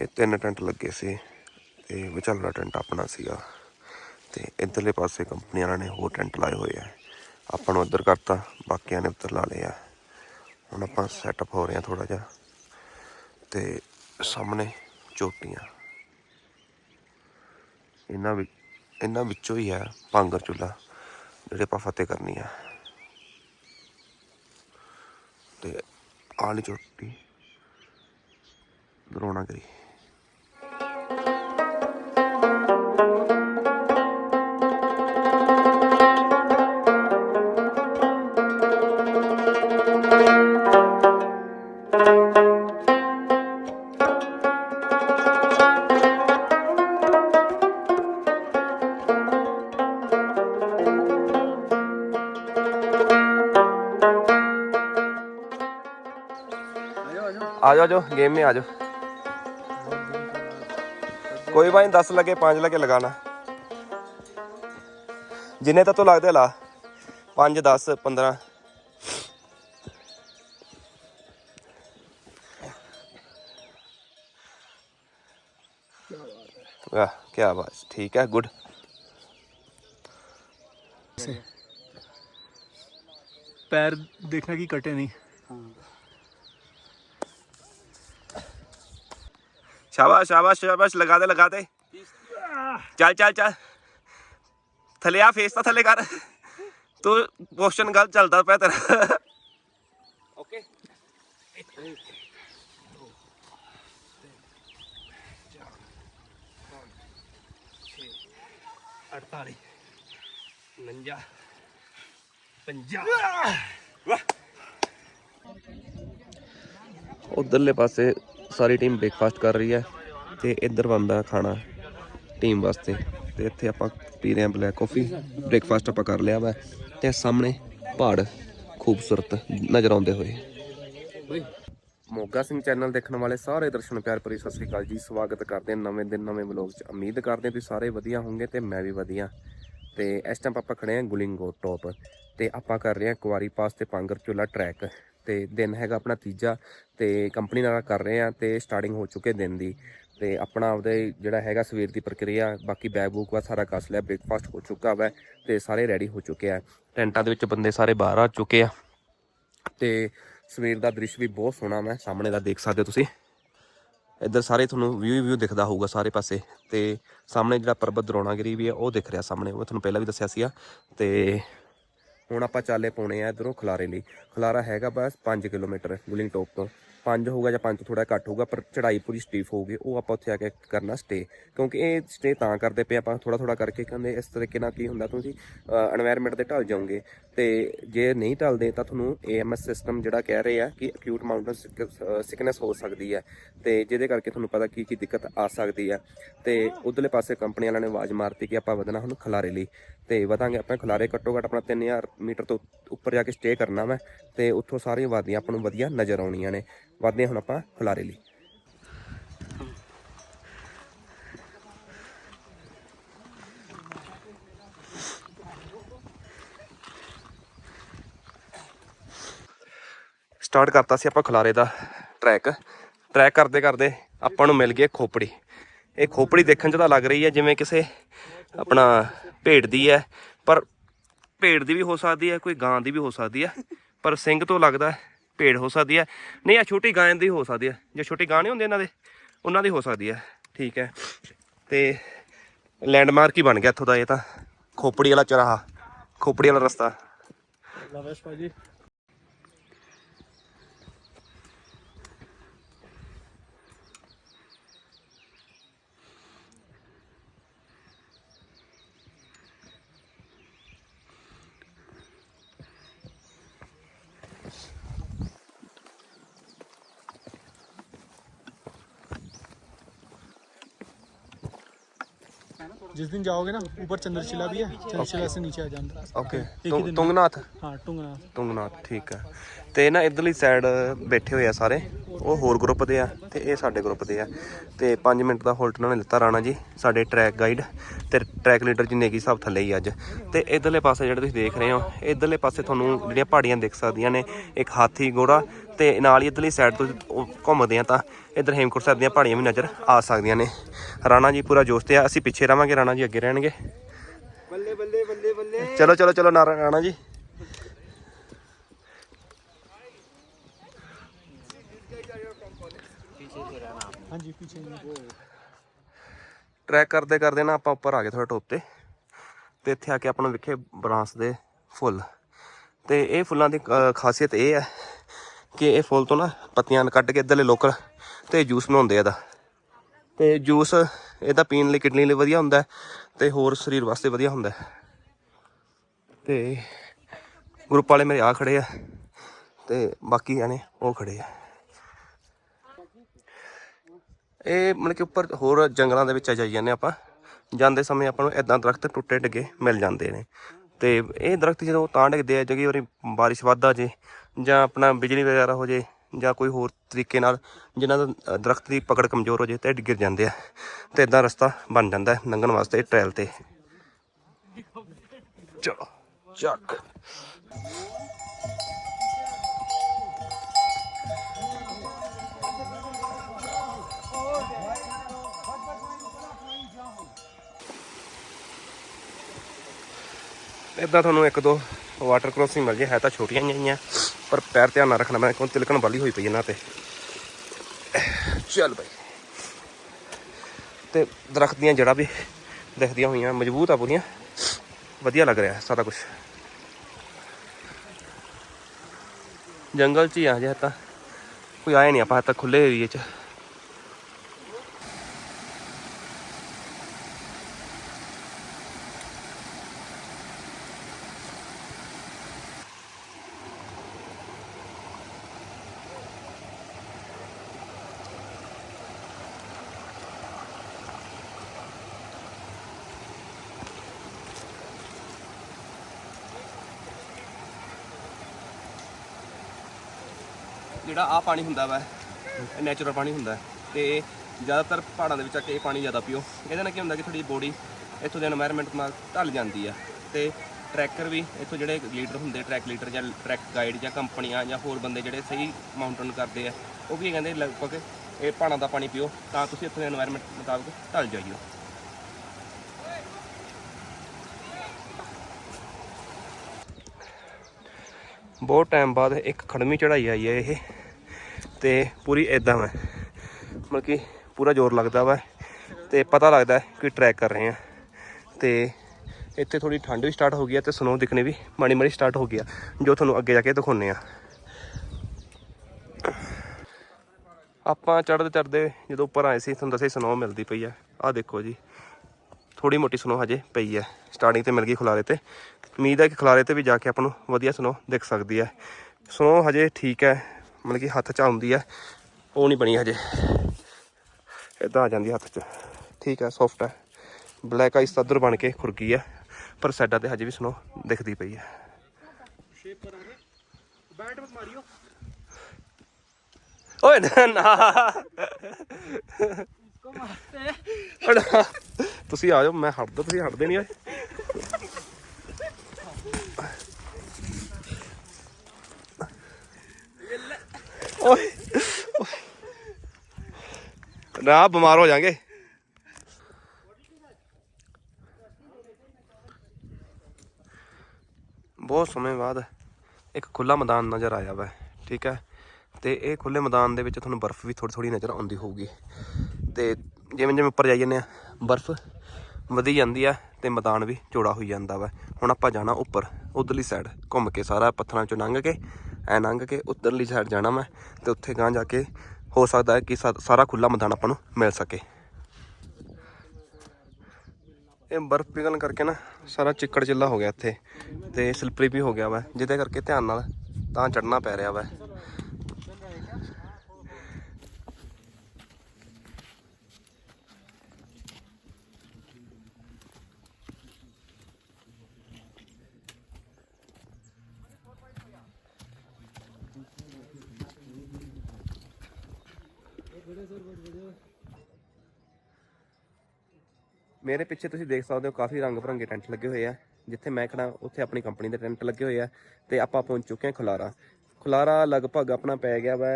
ਇਹ ਤਿੰਨ ਟੈਂਟ ਲੱਗੇ ਸੀ ਤੇ ਵਿਚਾਲਾ ਟੈਂਟ ਆਪਣਾ ਸੀਗਾ ਤੇ ਇਧਰਲੇ ਪਾਸੇ ਕੰਪਨੀ ਵਾਲਿਆਂ ਨੇ ਹੋਰ ਟੈਂਟ ਲਾਏ ਹੋਏ ਆ। ਆਪਾਂ ਨੂੰ ਇੱਧਰ ਕਰਤਾ, ਬਾਕੀਆਂ ਨੇ ਉੱਧਰ ਲਾ ਲਿਆ ਹੁਣ ਆਪਾਂ ਸੈਟਅਪ ਹੋ ਰਹੇ ਆ ਥੋੜਾ ਜਿਹਾ ਤੇ ਸਾਹਮਣੇ ਚੋਟੀਆਂ। ਇਹਨਾਂ ਵਿੱਚ ਇਹਨਾਂ ਵਿੱਚੋਂ ਹੀ ਆ ਭਾਂਗਰ ਚੁੱਲਾ, ਜਿਹੜੇ ਆਪਾਂ ਫਤਿਹ ਕਰਨੀ ਆ। ਤੇ ਆਲੀ ਚੋਟੀ ਦਰੋਣਾਗਰੀ आ जाओ आ जाओ गेम में आ जाओ कोई भाई दस लगे पाँच लगे लगाना जिन्ने तो लगते ला पाँच दस पंद्रह वाह क्या बात ठीक है गुड पैर देखना कि कटे नहीं शाबाश शाबाश शाबाश लगा दे लगा दे। चल चल चल। थले आ फेस तो थले कर। तू क्वेश्चन गल चलता पे तेरा। ओके उधरले पासे ਸਾਰੀ ਟੀਮ ਬ੍ਰੇਕਫਾਸਟ ਕਰ ਰਹੀ ਹੈ ਤੇ ਇੱਧਰ ਬੰਦਾ ਖਾਣਾ ਟੀਮ ਵਾਸਤੇ ਤੇ ਇੱਥੇ ਆਪਾਂ ਪੀ ਰਹੇ ਹਾਂ ਬਲੈਕ ਕਾਫੀ ਬ੍ਰੇਕਫਾਸਟ ਆਪਾਂ ਕਰ ਲਿਆ ਵਾ ਤੇ ਸਾਹਮਣੇ ਪਹਾੜ ਖੂਬਸੂਰਤ ਨਜ਼ਰ ਆਉਂਦੇ ਹੋਏ। ਮੋਗਾ ਸਿੰਘ ਚੈਨਲ ਦੇਖਣ ਵਾਲੇ ਸਾਰੇ ਦਰਸ਼ਨ ਪਿਆਰ ਭਰੀ ਸਤਿ ਸ੍ਰੀ ਅਕਾਲ ਜੀ। ਸਵਾਗਤ ਕਰਦੇ ਹਾਂ ਨਵੇਂ ਦਿਨ, ਨਵੇਂ ਵਲੌਗ 'ਚ। ਉਮੀਦ ਕਰਦੇ ਹਾਂ ਤੁਸੀਂ ਸਾਰੇ ਵਧੀਆ ਹੋਵੋਗੇ ਤੇ ਮੈਂ ਵੀ ਵਧੀਆ। ਤੇ ਇਸ ਟਾਈਮ ਆਪਾਂ ਖੜੇ ਹਾਂ ਗੁਲਿੰਗੋ ਟੌਪ ਤੇ ਆਪਾਂ ਕਰ ਰਹੇ ਹਾਂ ਕੁਆਰੀ ਪਾਸ ਤੇ ਪਾਂਗਰ ਚੋਲਾ ਟਰੈਕ ਤੇ ਦਿਨ ਹੈਗਾ ਆਪਣਾ ਤੀਜਾ ਤੇ ਕੰਪਨੀ ਨਾਲ ਕਰ ਰਹੇ ਹਾਂ ਤੇ ਸਟਾਰਟਿੰਗ ਹੋ ਚੁੱਕੇ ਦਿਨ ਦੀ ਤੇ ਆਪਣਾ ਆਪਦੇ ਜਿਹੜਾ ਹੈਗਾ ਸਵੇਰ ਦੀ ਪ੍ਰਕਿਰਿਆ, ਬਾਕੀ ਬੈਗ ਬੂਕ ਵਾ ਸਾਰਾ ਕੱਸ ਲਿਆ ਬ੍ਰੇਕਫਾਸਟ ਹੋ ਚੁੱਕਾ ਵਾ ਤੇ ਸਾਰੇ ਰੈਡੀ ਹੋ ਚੁੱਕੇ ਆ। ਟੈਂਟਾਂ ਦੇ ਵਿੱਚ ਬੰਦੇ ਸਾਰੇ ਬਾਹਰ ਆ ਚੁੱਕੇ ਆ ਤੇ ਸਵੇਰ ਦਾ ਦ੍ਰਿਸ਼ ਵੀ ਬਹੁਤ ਸੋਹਣਾ ਮੈਂ ਸਾਹਮਣੇ ਦਾ ਦੇਖ ਸਕਦੇ ਹੋ ਤੁਸੀਂ। ਇੱਧਰ ਸਾਰੇ ਤੁਹਾਨੂੰ ਵਿਊ ਵਿਊ ਦਿਖਦਾ ਹੋਊਗਾ ਸਾਰੇ ਪਾਸੇ ਤੇ ਸਾਹਮਣੇ ਜਿਹੜਾ ਪਰਬਤ ਦਰੋਣਾਗਿਰੀ ਵੀ ਆ, ਉਹ ਦਿਖ ਰਿਹਾ ਸਾਹਮਣੇ, ਉਹ ਤੁਹਾਨੂੰ ਪਹਿਲਾਂ ਵੀ ਦੱਸਿਆ ਸੀਗਾ ਤੇ ਹੁਣ ਆਪਾਂ ਚਾਲੇ ਪਾਉਣੇ ਆ ਇਧਰੋਂ ਖਲਾਰੇ ਲਈ। ਖਲਾਰਾ ਹੈਗਾ ਬਸ 5 ਕਿਲੋਮੀਟਰ, ਗੁਲਿੰਗ ਟੋਪ ਤੋਂ। 5 ਹੋਊਗਾ ਜਾਂ ਪੰਜ ਤੋਂ ਥੋੜਾ ਘੱਟ ਹੋਊਗਾ, ਪਰ ਚੜਾਈ ਪੂਰੀ ਸਟੀਫ ਹੋਊਗੀ, ਉਹ ਆਪਾਂ ਉੱਥੇ ਆ ਕੇ ਕਰਨਾ ਸਟੇ ਕਿਉਂਕਿ ਇਹ ਸਟੇ ਤਾਂ ਕਰਦੇ ਪਏ ਆਪਾਂ ਥੋੜਾ ਥੋੜਾ ਕਰਕੇ ਕਹਿੰਦੇ ਇਸ ਤਰੀਕੇ ਨਾਲ ਕੀ ਹੁੰਦਾ, ਤੁਸੀਂ এনवायरमेंट ਦੇ ਢਲ ਜਾਓਗੇ। ਤੇ ਜੇ ਨਹੀਂ ਢਲਦੇ ਤਾਂ ਤੁਹਾਨੂੰ ਏਐਮਐਸ ਸਿਸਟਮ ਜਿਹੜਾ ਕਹਿ ਰਹੇ ਆ ਕਿ ਅਕਿਊਟ ਮਾਊਂਟਨ ਸਿਕਨੈਸ ਹੋ ਸਕਦੀ ਹੈ ਤੇ ਜਿਹਦੇ ਕਰਕੇ ਤੁਹਾਨੂੰ ਪਤਾ ਕੀ ਕੀ ਦਿੱਕਤ ਆ ਸਕਦੀ ਹੈ ਤੇ ਉਧਰਲੇ ਪਾਸੇ ਕੰਪਨੀ ਵਾਲਿਆਂ ਨੇ ਆਵਾਜ਼ ਮਾਰਤੀ ਕਿ ਆਪਾਂ ਵਧਣਾ ਹੁਣ ਖਲਾਰੇ ਲਈ। ਤੇ ਵਧਾਂਗੇ, ਆਪਾਂ ਖਲਾਰੇ ਘੱਟੋ ਘੱਟ ਆਪਣਾ 3000 ਮੀਟਰ ਤੋਂ ਉੱਪਰ ਜਾ ਕੇ ਸਟੇ ਕਰਨਾ ਮੈਂ ਤੇ ਉੱਥੋਂ ਸਾਰੀਆਂ ਵਾਦੀਆਂ ਆਪਾਂ ਨੂੰ ਵਧੀਆ ਨਜ਼ਰ ਆਉਣੀਆਂ ਨੇ। ਵਧਦੇ ਹੁਣ ਆਪਾਂ ਖਲਾਰੇ ਲਈ। ਸਟਾਰਟ ਕਰਤਾ ਸੀ ਆਪਾਂ ਖੁਲਾਰੇ ਦਾ ਟਰੈਕ ਟਰੈਕ ਕਰਦੇ ਕਰਦੇ ਆਪਾਂ ਨੂੰ ਮਿਲ ਗਈ ਖੋਪੜੀ। ਇਹ ਖੋਪੜੀ ਦੇਖਣ 'ਚ ਤਾਂ ਲੱਗ ਰਹੀ ਹੈ ਜਿਵੇਂ ਕਿਸੇ ਆਪਣਾ ਭੇਡ ਦੀ ਹੈ, ਪਰ ਭੇਡ ਦੀ ਵੀ ਹੋ ਸਕਦੀ ਹੈ, ਕੋਈ ਗਾਂ ਦੀ ਵੀ ਹੋ ਸਕਦੀ ਹੈ। ਪਰ ਸਿੰਘ ਤੋਂ ਲੱਗਦਾ ਭੇਡ ਹੋ ਸਕਦੀ ਹੈ ਨਹੀਂ, ਆ ਛੋਟੀ ਗਾਂ ਦੀ ਹੋ ਸਕਦੀ ਹੈ ਜੇ ਛੋਟੀ ਗਾਂ ਨਹੀਂ ਹੁੰਦੀ ਇਹਨਾਂ ਦੇ, ਉਹਨਾਂ ਦੀ ਹੋ ਸਕਦੀ ਹੈ ਠੀਕ ਹੈ। ਤੇ ਲੈਂਡਮਾਰਕ ਹੀ ਬਣ ਗਿਆ ਇੱਥੋਂ ਦਾ ਇਹ ਤਾਂ। ਖੋਪੜੀ ਵਾਲਾ ਚਰਾਹਾ, ਖੋਪੜੀ ਵਾਲਾ ਰਸਤਾ। ਲਵੇਸ਼ ਭਾਜੀ जिस दिन जाओगे ना ऊपर चंद्रशिला भी है चंद्रशिला से नीचे आ जाना ਓਕੇ ਹੀ ਦਿਨ में। ਤੁੰਗਨਾਥ हाँ टुंगना ਤੁੰਗਨਾਥ ਠੀਕ ਹੈ ਤੇ ਨਾ ਇਧਰਲੀ ਸਾਈਡ ਬੈਠੇ ਹੋਏ ਆ ਸਾਰੇ ਉਹ ਹੋਰ ਗਰੁੱਪ ਦੇ ਆ ਤੇ ਇਹ ਸਾਡੇ ਗਰੁੱਪ ਦੇ ਆ। ਤੇ 5 ਮਿੰਟ ਦਾ ਹੋਲਟ ਉਹਨਾਂ ਨੇ ਲਿੱਤਾ ਰਾਣਾ ਜੀ ਸਾਡੇ ਟਰੈਕ ਗਾਈਡ ਤੇ ਟਰੈਕ ਲੀਡਰ ਜੀ ਨੇਗੀ ਸਾਹਿਬ ਥੱਲੇ ਹੀ ਅੱਜ। ਤੇ ਇਧਰਲੇ ਪਾਸੇ ਜਿਹੜੇ ਤੁਸੀਂ ਦੇਖ ਰਹੇ ਹੋ ਇਧਰਲੇ ਪਾਸੇ ਤੁਹਾਨੂੰ ਜਿਹੜੀਆਂ ਪਹਾੜੀਆਂ ਦਿਖ ਸਕਦੀਆਂ ਨੇ ਇੱਕ ਹਾਥੀ ਘੋੜਾ ਤੇ ਨਾਲ ਹੀ ਇਧਰਲੀ ਸਾਈਡ ਤੋਂ ਘੁੰਮਦੇ ਆ ਤਾਂ ਇਧਰ ਹੇਮਕੁੰਟ ਸਾਹਿਬ ਦੀਆਂ ਪਹਾੜੀਆਂ ਵੀ ਨਜ਼ਰ ਆ ਸਕਦੀਆਂ ਨੇ। ਰਾਣਾ ਜੀ ਪੂਰਾ ਜੋਸ਼ ਤੇ ਆ ਅਸੀਂ ਪਿੱਛੇ ਰਵਾਂਗੇ ਰਾਣਾ ਜੀ ਅੱਗੇ ਰਹਿਣਗੇ। ਬੱਲੇ ਬੱਲੇ ਬੱਲੇ ਬੱਲੇ। ਚਲੋ ਚਲੋ ਚਲੋ ਰਾਣਾ ਜੀ। ਟਰੈਕ ਕਰਦੇ ਕਰਦੇ ਨਾ ਆਪਾਂ ਉੱਪਰ ਆ ਗਏ ਥੋੜਾ ਟੋਪ ਤੇ ਤੇ ਇੱਥੇ ਆ ਕੇ ਆਪਾਂ ਨੂੰ ਵਿਖੇ ਬਰਾਂਸ ਦੇ ਫੁੱਲ। ਤੇ ਇਹ ਫੁੱਲਾਂ ਦੀ ਖਾਸੀਅਤ ਇਹ ਹੈ ਕਿ ਇਹ ਫੁੱਲ ਤੋਂ ਨਾ ਪੱਤੀਆਂ ਕੱਢ ਕੇ ਇਧਰਲੇ ਲੋਕਲ ਤੇ ਜੂਸ ਬਣਾਉਂਦੇ ਆ ਦਾ ਤੇ ਜੂਸ ਇਹਦਾ ਪੀਣ ਲਈ, ਕਿਡਨੀ ਲਈ ਵਧੀਆ ਹੁੰਦਾ ਤੇ ਹੋਰ ਸਰੀਰ ਵਾਸਤੇ ਵਧੀਆ ਹੁੰਦਾ ਤੇ ਗਰੁੱਪ ਵਾਲੇ ਮੇਰੇ ਆ ਖੜੇ ਆ ਤੇ ਬਾਕੀ ਜਾਨੇ ਉਹ ਖੜੇ ਆ। ਇਹ ਮਤਲਬ ਕਿ ਉੱਪਰ ਹੋਰ ਜੰਗਲਾਂ ਦੇ ਵਿੱਚ ਆ ਜਾਈ ਜਾਂਦੇ ਆਪਾਂ। ਜਾਂਦੇ ਸਮੇਂ ਆਪਾਂ ਨੂੰ ਇਦਾਂ ਦਰਖਤ ਟੁੱਟੇ ਡਿੱਗੇ ਮਿਲ ਜਾਂਦੇ ਨੇ। ਤੇ ਇਹ ਦਰਖਤ ਜਦੋਂ ਤਾਂ ਡਿੱਗਦੇ ਆ ਜਿਹੜੀ ਵਾਰੀ ਬਾਰਿਸ਼ ਵੱਧਦਾ ਜੇ ਜਾਂ ਆਪਣਾ ਬਿਜਲੀ ਵਗੈਰਾ ਹੋ ਜੇ ਜਾਂ ਕੋਈ ਹੋਰ ਤਰੀਕੇ ਨਾਲ ਜਿਨ੍ਹਾਂ ਦਾ ਅ, ਦਰਖਤ ਦੀ ਪਕੜ ਕਮਜ਼ੋਰ ਹੋ ਜੇ ਤੇ ਇਹ ਗਿਰ ਜਾਂਦੇ ਆ। ਤੇ ਇਦਾਂ ਰਸਤਾ ਬਣ ਜਾਂਦਾ ਲੰਘਣ ਵਾਸਤੇ ਟ੍ਰੇਲ ਤੇ। ਚਲੋ ਚੱਕ। ਇਦਾਂ ਤੁਹਾਨੂੰ ਇੱਕ ਦੋ ਵਾਟਰ ਕ੍ਰੋਸਿੰਗ ਮਿਲ ਜੇ ਹੈ ਤਾਂ ਛੋਟੀਆਂ ਜਿਹੀਆਂ ਪਰ ਪੈਰ ਧਿਆਨ ਨਾਲ ਰੱਖਣਾ, ਮੈਂ ਕਿਉਂ ਤਿਲਕਣ ਵਾਲੀ ਹੋਈ ਪਈ ਇਹਨਾਂ ਤੇ। ਚੱਲ ਬਈ। ਤੇ ਦਰਖਤ ਦੀਆਂ ਜੜ੍ਹਾਂ ਵੀ ਦਿਖਦੀਆਂ ਹੋਈਆਂ, ਮਜ਼ਬੂਤ ਆ ਪੂਰੀਆਂ। ਵਧੀਆ ਲੱਗ ਰਿਹਾ ਸਾਰਾ ਕੁਝ ਜੰਗਲ 'ਚ ਹੀ ਆ ਜੇ ਤਾਂ। ਕੋਈ ਆਇਆ ਨਹੀਂ, ਆਪਾਂ ਹਜੇ ਤੱਕ ਖੁੱਲੇ ਏਰੀਏ 'ਚ। ਜਿਹੜਾ ਆ ਪਾਣੀ ਹੁੰਦਾ ਵਾ ਨੈਚੁਰਲ ਪਾਣੀ ਹੁੰਦਾ ਤੇ ਜ਼ਿਆਦਾਤਰ ਪਹਾੜਾਂ ਦੇ ਵਿੱਚ ਆ ਕੇ ਇਹ ਪਾਣੀ ਜ਼ਿਆਦਾ ਪੀਓ। ਇਹਦੇ ਨਾਲ ਕੀ ਹੁੰਦਾ ਕਿ ਤੁਹਾਡੀ ਬੋਡੀ ਇੱਥੋਂ ਦੇ এনवायरमेंट ਨਾਲ ਢਲ ਜਾਂਦੀ ਆ ਤੇ ਟਰੈਕਰ ਵੀ ਇੱਥੋਂ ਜਿਹੜੇ ਲੀਡਰ ਹੁੰਦੇ ਟਰੈਕ ਲੀਡਰ ਜਾਂ ਟਰੈਕ ਗਾਈਡ ਜਾਂ ਕੰਪਨੀਆਂ ਜਾਂ ਹੋਰ ਬੰਦੇ ਜਿਹੜੇ ਸਹੀ ਮਾਊਂਟਨ ਕਰਦੇ ਆ, ਉਹ ਵੀ ਕਹਿੰਦੇ ਲਗਭਗ ਇਹ ਪਹਾੜਾਂ ਦਾ ਪਾਣੀ ਪੀਓ ਤਾਂ ਤੁਸੀਂ ਇੱਥੋਂ ਦੇ এনवायरमेंट ਮੁਤਾਬਕ ਢਲ ਜਾਈਓ। ਬਹੁਤ ਟਾਈਮ ਬਾਅਦ ਇੱਕ ਖੜਮੀ ਚੜਾਈ ਆਈ ਹੈ ਇਹ। ਤੇ ਪੂਰੀ ਇਦਾਂ ਵਾ। ਮਤਲਬ ਕਿ ਪੂਰਾ ਜ਼ੋਰ ਲੱਗਦਾ ਵਾ ਤੇ ਪਤਾ ਲੱਗਦਾ ਕਿ ਟਰੈਕ ਕਰ ਰਹੇ ਆ। ਤੇ ਇੱਥੇ ਥੋੜੀ ਠੰਡ ਵੀ ਸਟਾਰਟ ਹੋ ਗਈ ਹੈ ਤੇ ਸਨੋ ਦਿਖਣੇ ਵੀ ਮਾੜੀ ਮਾੜੀ ਸਟਾਰਟ ਹੋ ਗਿਆ ਜੋ ਤੁਹਾਨੂੰ ਅੱਗੇ ਜਾ ਕੇ ਦਿਖਾਉਨੇ ਆ। ਆਪਾਂ ਚੜ੍ਹਦੇ ਚੜ੍ਹਦੇ ਜਦੋਂ ਉੱਪਰ ਆਏ ਸੀ, ਤੁਹਾਨੂੰ ਦੱਸਿਆ ਸਨੋ ਮਿਲਦੀ ਪਈ ਆ। ਆਹ ਦੇਖੋ ਜੀ ਥੋੜੀ ਮੋਟੀ ਸਨੋ ਹਜੇ ਪਈ ਹੈ ਸਟਾਰਟਿੰਗ ਤੇ ਮਿਲ ਗਈ ਖਲਾਰੇ ਤੇ। ਉਮੀਦ ਹੈ ਕਿ ਖਲਾਰੇ ਤੇ ਵੀ ਜਾ ਕੇ ਆਪਾਂ ਨੂੰ ਵਧੀਆ ਸਨੋ ਦਿਖ ਸਕਦੀ ਹੈ ਸਨੋ ਹਜੇ ਠੀਕ ਹੈ ਮਤਲਬ ਕਿ ਹੱਥ 'ਚ ਆਉਂਦੀ ਹੈ ਉਹ ਨਹੀਂ ਬਣੀ ਹਜੇ। ਇਦਾਂ ਆ ਜਾਂਦੀ ਹੱਥ 'ਚ। ਠੀਕ ਹੈ ਸੌਫਟ ਹੈ ਬਲੈਕ ਆਈਸ ਤਦਰ ਬਣ ਕੇ ਖੁਰਕੀ ਹੈ ਪਰ ਸਾਡਾ ਤੇ ਹਜੇ ਵੀ ਸੁਣੋ ਦਿਖਦੀ ਪਈ ਹੈ ਓਏ ਨਾ ਤੁਸੀਂ ਆ ਜਾਓ ਮੈਂ ਹਟਦਾ ਤੁਸੀਂ ਹਟਦੇ ਨਹੀਂ ਓਏ। ਓਏ ਨਾ ਬਿਮਾਰ ਹੋ ਜਾਾਂਗੇ। ਬਹੁਤ ਸਮੇਂ ਬਾਅਦ ਇੱਕ ਖੁੱਲਾ ਮੈਦਾਨ ਨਜ਼ਰ ਆਇਆ ਵਾ, ਠੀਕ ਹੈ। ਤੇ ਇਹ ਖੁੱਲੇ ਮੈਦਾਨ ਦੇ ਵਿੱਚ ਤੁਹਾਨੂੰ ਬਰਫ਼ ਵੀ ਥੋੜੀ ਥੋੜੀ ਨਜ਼ਰ ਆਉਂਦੀ ਹੋਊਗੀ। ਤੇ ਜਿਵੇਂ ਜਿਵੇਂ ਉੱਪਰ ਜਾਈ ਜਾਂਦੇ ਆ, ਬਰਫ਼ ਵਧੀ ਜਾਂਦੀ ਆ ਤੇ ਮੈਦਾਨ ਵੀ ਚੌੜਾ ਹੋਈ ਜਾਂਦਾ ਵਾ। ਹੁਣ ਆਪਾਂ ਜਾਣਾ ਉੱਪਰ, ਉਧਰਲੀ ਸਾਈਡ ਘੁੰਮ ਕੇ ਸਾਰਾ ਪੱਥਰਾਂ ਚੋਂ ਲੰਘ ਕੇ ਐ ਲੰਘ ਕੇ ਉੱਤਰਲੀ ਸਾਈਡ ਜਾਣਾ ਮੈਂ ਤੇ ਉੱਥੇ ਗਾਂ ਜਾ ਕੇ ਹੋ ਸਕਦਾ ਹੈ ਕਿ ਸਾਰਾ ਖੁੱਲਾ ਮੈਦਾਨ ਆਪਾਂ ਨੂੰ ਮਿਲ ਸਕੇ। ਇਹ ਬਰਫ਼ ਪਿਘਲਣ ਕਰਕੇ ਨਾ ਸਾਰਾ ਚਿੱਕੜ ਚਿੱਲਾ ਹੋ ਗਿਆ ਇੱਥੇ ਤੇ ਸਲਿਪਰੀ ਵੀ ਹੋ ਗਿਆ ਵਾ, ਜਿਹਦੇ ਕਰਕੇ ਧਿਆਨ ਨਾਲ ਤਾਂ ਚੜਨਾ ਪੈ ਰਿਹਾ ਵਾ। ਮੇਰੇ ਪਿੱਛੇ ਤੁਸੀਂ ਦੇਖ ਸਕਦੇ ਹੋ ਕਾਫੀ ਰੰਗ ਬਰੰਗੇ ਟੈਂਟ ਲੱਗੇ ਹੋਏ ਆ ਜਿੱਥੇ ਮੈਂ ਖੜਾ ਉੱਥੇ ਆਪਣੀ ਕੰਪਨੀ ਦੇ ਟੈਂਟ ਲੱਗੇ ਹੋਏ ਆ ਤੇ ਆਪਾਂ ਪਹੁੰਚ ਚੁੱਕੇ ਹਾਂ ਖੁਲਾਰਾ। ਖੁਲਾਰਾ ਲਗਭਗ ਆਪਣਾ ਪੈ ਗਿਆ ਵਾ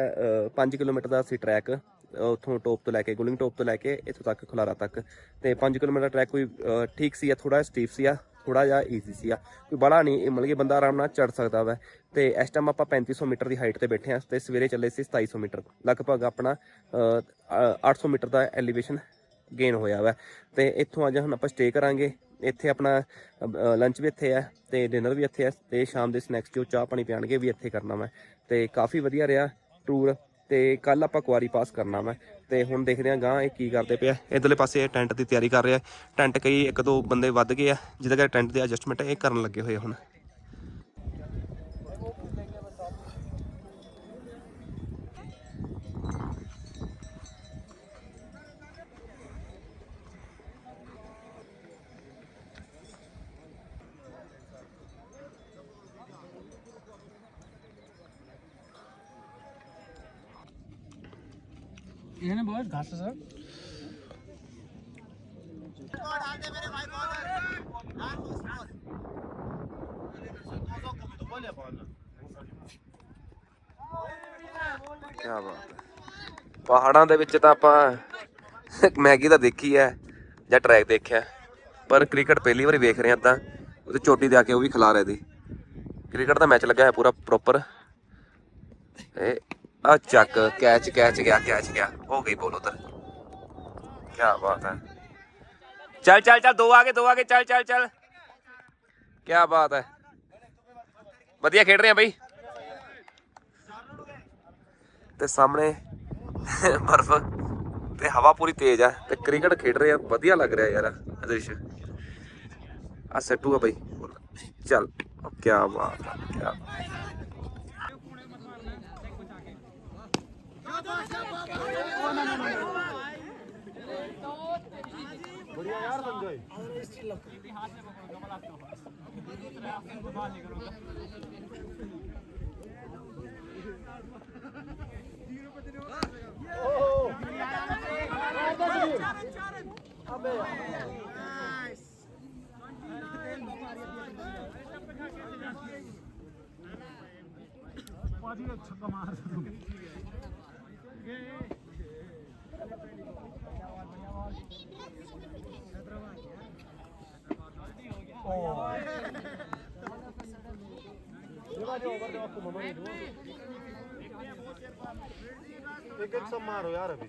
5 ਕਿਲੋਮੀਟਰ ਦਾ ਸੀ ਟਰੈਕ ਉੱਥੋਂ ਟੋਪ ਤੋਂ ਲੈ ਕੇ ਗੁਲਿੰਗ ਟੋਪ ਤੋਂ ਲੈ ਕੇ ਇੱਥੋਂ ਤੱਕ ਖੁਲਾਰਾ ਤੱਕ। ਤੇ 5 ਕਿਲੋਮੀਟਰ ਟਰੈਕ ਕੋਈ ਠੀਕ ਸੀ ਆ ਥੋੜਾ ਸਟੀਪ ਸੀ ਆ ਥੋੜਾ ਜਿਹਾ ਈਜ਼ੀ ਸੀ ਆ। ਕੋਈ ਬੜਾ ਨਹੀਂ ਮਤਲਬ ਕਿ ਬੰਦਾ ਆਰਾਮ ਨਾਲ ਚੜ ਸਕਦਾ ਵਾ। ਤੇ ਇਸ ਟਾਈਮ ਆਪਾਂ 3500 ਮੀਟਰ ਦੀ ਹਾਈਟ ਤੇ ਬੈਠੇ ਆ ਤੇ ਸਵੇਰੇ ਚੱਲੇ ਸੀ 2700 ਮੀਟਰ। ਲਗਭਗ ਆਪਣਾ ਅ, ਅ, 800 ਮੀਟਰ ਦਾ ਐਲੀਵੇਸ਼ਨ ਗੇਨ ਹੋਇਆ ਵਾ। ਤੇ ਇੱਥੋਂ ਅੱਜ ਹੁਣ ਆਪਾਂ ਸਟੇ ਕਰਾਂਗੇ। ਇੱਥੇ ਆਪਣਾ ਲੰਚ ਵੀ ਇੱਥੇ ਆ ਤੇ ਡਿਨਰ ਵੀ ਇੱਥੇ ਆ ਤੇ ਸ਼ਾਮ ਦੇ ਸਨੈਕਸ ਜੋ ਚਾਹ ਪਾਣੀ ਪਿਆਣਗੇ ਵੀ ਇੱਥੇ ਕਰਨਾ ਮੈਂ ਤੇ ਕਾਫੀ ਵਧੀਆ ਰਿਹਾ ਟੂਰ ਤੇ ਕੱਲ ਆਪਾਂ ਕੁਆਰੀ ਪਾਸ ਕਰਨਾ ਮੈਂ ਤੇ ਹੁਣ ਦੇਖਦੇ ਆਂ ਗਾਂ ਇਹ ਕੀ ਕਰਦੇ ਪਿਆ ਇਧਰਲੇ ਪਾਸੇ ਇਹ ਟੈਂਟ ਦੀ ਤਿਆਰੀ ਕਰ ਰਿਹਾ ਟੈਂਟ ਕਈ ਇੱਕ ਦੋ ਬੰਦੇ ਵੱਧ ਗਏ ਆ। ਜਿਹਦੇ ਕਰਕੇ ਟੈਂਟ ਦੇ ਐਡਜਸਟਮੈਂਟ ਇਹ ਕਰਨ ਲੱਗੇ ਹੋਏ ਹੁਣ। বয়স ঘাসে স্যার ਕੀ ਬਾਤ ਪਹਾੜਾਂ ਦੇ ਵਿੱਚ ਤਾਂ ਆਪਾਂ, ਮੈਗੀ ਤਾਂ ਦੇਖੀ ਹੈ, ਜਾਂ ਟਰੈਕ ਦੇਖਿਆ। ਪਰ ਕ੍ਰਿਕਟ ਪਹਿਲੀ ਵਾਰੀ ਵੇਖ ਰਹੇ ਹਾਂ ਤਾਂ, ਉਹਦੇ ਚੋਟੀ ਦੇ ਆ ਕੇ ਉਹ ਵੀ ਖਿਲਾ ਰਹੇ ਸੀ। ਕ੍ਰਿਕਟ ਦਾ ਮੈਚ ਲੱਗਾ ਹੈ ਪੂਰਾ ਪ੍ਰੋਪਰ ਇਹ ਆ ਚੱਕ, ਕੈਚ ਕੈਚ ਗਿਆ ਕੈਚ ਗਿਆ। ਹੋ ਗਈ ਬੋਲ ਉਧਰ। ਕੀ ਬਾਤ ਹੈ। ਚੱਲ ਚੱਲ ਚੱਲ, ਦੋ ਆਗੇ ਦੋ ਆਗੇ ਚੱਲ ਚੱਲ ਚੱਲ। ਕੀ ਬਾਤ ਹੈ। ਵਧੀਆ ਖੇਡ ਰਹੇ ਆ ਬਈ। ਤੇ ਸਾਹਮਣੇ ਬਰਫ਼ ਤੇ ਹਵਾ ਪੂਰੀ ਤੇਜ਼ ਆ ਤੇ ਕ੍ਰਿਕਟ ਖੇਡ ਰਹੇ ਆ, ਵਧੀਆ ਲੱਗ ਰਿਹਾ ਯਾਰ ਅਦ੍ਰਿਸ਼ ਆ ਸੱਟੂ ਆ ਬਈ। ਚੱਲ ਕੀ ਬਾਤ ਆ ਕੀ बढ़िया यार संजय अबे छक्का मार एक एक सब मारो यार अभी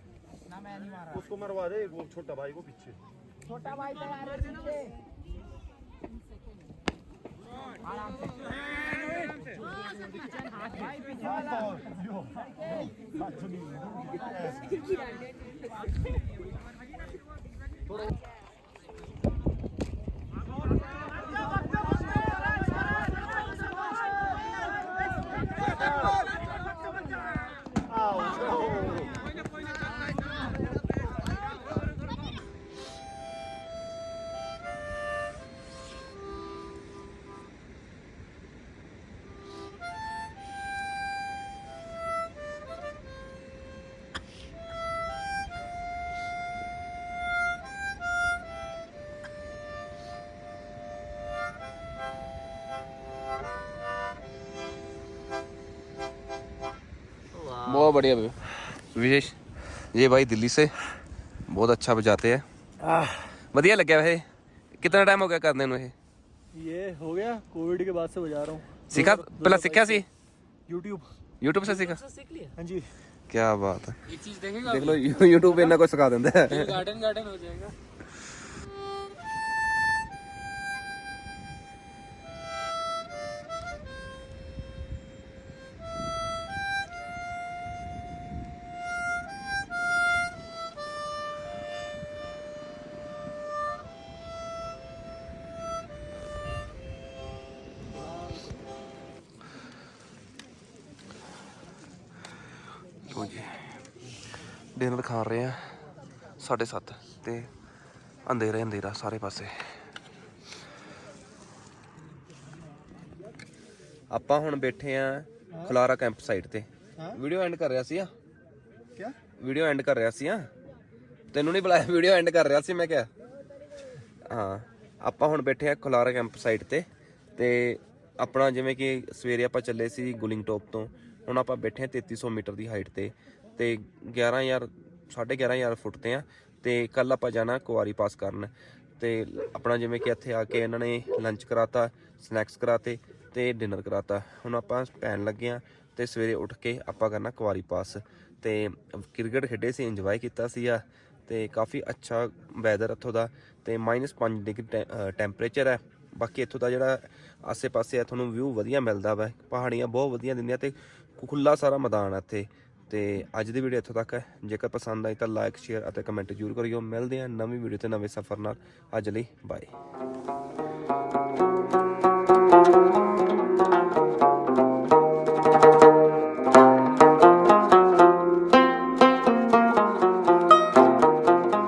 ना मैं नहीं मारा उसको मरवा दे वो छोटा भाई को पीछे 저기 돌아 बहुत बढ़िया भाई। विशेष ये भाई दिल्ली से बहुत अच्छा बजाते हैं। बढ़िया लग गया भाई। कितना टाइम हो गया करने में? ये हो गया कोविड के बाद से बजा रहा हूँ। सीखा? पहला सीखा सी यूट्यूब यूट्यूब से सीखा? सीख लिया? हाँ जी। क्या बात है। ये चीज़ देखेगा देख लो यूट्यूब पे इतना कुछ सिखा देता है गार्डन गार्डन हो जाएगा। ਲੋ ਜੀ ਡਿਨਰ ਖਾ ਰਹੇ ਆ 7:30 ਤੇ ਅੰਧੇਰਾ ਅੰਧੇਰਾ ਸਾਰੇ ਪਾਸੇ। ਆਪਾਂ ਹੁਣ ਬੈਠੇ ਆ ਖਲਾਰਾ ਕੈਂਪ ਸਾਈਟ ਤੇ? ਵੀਡੀਓ ਐਂਡ ਕਰ ਰਿਹਾ ਸੀ ਆ। क्या ਵੀਡੀਓ ਐਂਡ ਕਰ ਰਿਹਾ ਸੀ ਆ। ਤੈਨੂੰ ਨਹੀਂ ਬੁਲਾਇਆ ਵੀਡੀਓ ਐਂਡ ਕਰ ਰਿਹਾ ਸੀ ਮੈਂ ਕਿਹਾ। ਹਾਂ ਆਪਾਂ ਹੁਣ ਬੈਠੇ ਆ ਖੁਲਾਰਾ ਕੈਂਪ ਸਾਈਟ ਤੇ ਤੇ ਆਪਣਾ ਜਿਵੇਂ ਕਿ ਸਵੇਰੇ ਆਪਾਂ ਚੱਲੇ ਸੀ ਗੁਲਿੰਗ ਟੋਪ ਤੋਂ। ਹੁਣ ਆਪਾਂ ਬੈਠੇ ਆ 3300 ਮੀਟਰ ਦੀ ਹਾਈਟ ਤੇ ਤੇ 11000 11500 ਫੁੱਟ ਤੇ ਆ ਤੇ ਕੱਲ ਆਪਾਂ ਜਾਣਾ ਕੁਵਾਰੀ ਪਾਸ ਕਰਨ। ਤੇ ਆਪਣਾ ਜਿਵੇਂ ਕਿ ਇੱਥੇ ਆ ਕੇ ਇਹਨਾਂ ਨੇ ਲੰਚ ਕਰਾਤਾ ਸਨੈਕਸ ਕਰਾਤੇ ਤੇ ਡਿਨਰ ਕਰਾਤਾ। ਹੁਣ ਆਪਾਂ ਪੈਣ ਲੱਗੇ ਆ ਤੇ ਸਵੇਰੇ ਉੱਠ ਕੇ ਆਪਾਂ ਕਰਨਾ ਕੁਵਾਰੀ ਪਾਸ। ਤੇ ਕ੍ਰਿਕਟ ਖੇਡੇ ਸੀ ਇੰਜੋਏ ਕੀਤਾ ਸੀ ਆ ਤੇ ਕਾਫੀ ਅੱਛਾ ਵੈਦਰ ਇੱਥੋਂ ਦਾ। ਤੇ -5 ਡਿਗਰੀ ਟੈਂਪਰੇਚਰ ਹੈ। ਬਾਕੀ ਇੱਥੋਂ ਦਾ ਜਿਹੜਾ ਆਸੇ-ਪਾਸੇ ਆ ਤੁਹਾਨੂੰ ਵਿਊ ਵਧੀਆ ਮਿਲਦਾ ਵਾ। ਪਹਾੜੀਆਂ ਬਹੁਤ ਵਧੀਆ ਦਿੰਦੀਆਂ ਤੇ ਖੁੱਲਾ ਸਾਰਾ ਮੈਦਾਨ ਹੈ ਇੱਥੇ। ਤੇ ਅੱਜ ਦੀ ਵੀਡੀਓ ਇੱਥੋਂ ਤੱਕ ਹੈ। ਜੇਕਰ ਪਸੰਦ ਆਈ ਤਾਂ ਲਾਈਕ ਸ਼ੇਅਰ ਅਤੇ ਕਮੈਂਟ ਜ਼ਰੂਰ ਕਰਿਓ। ਮਿਲਦੇ ਹਾਂ ਨਵੀਂ ਵੀਡੀਓ ਤੇ ਨਵੇਂ ਸਫ਼ਰ ਨਾਲ। ਅੱਜ ਲਈ ਬਾਏ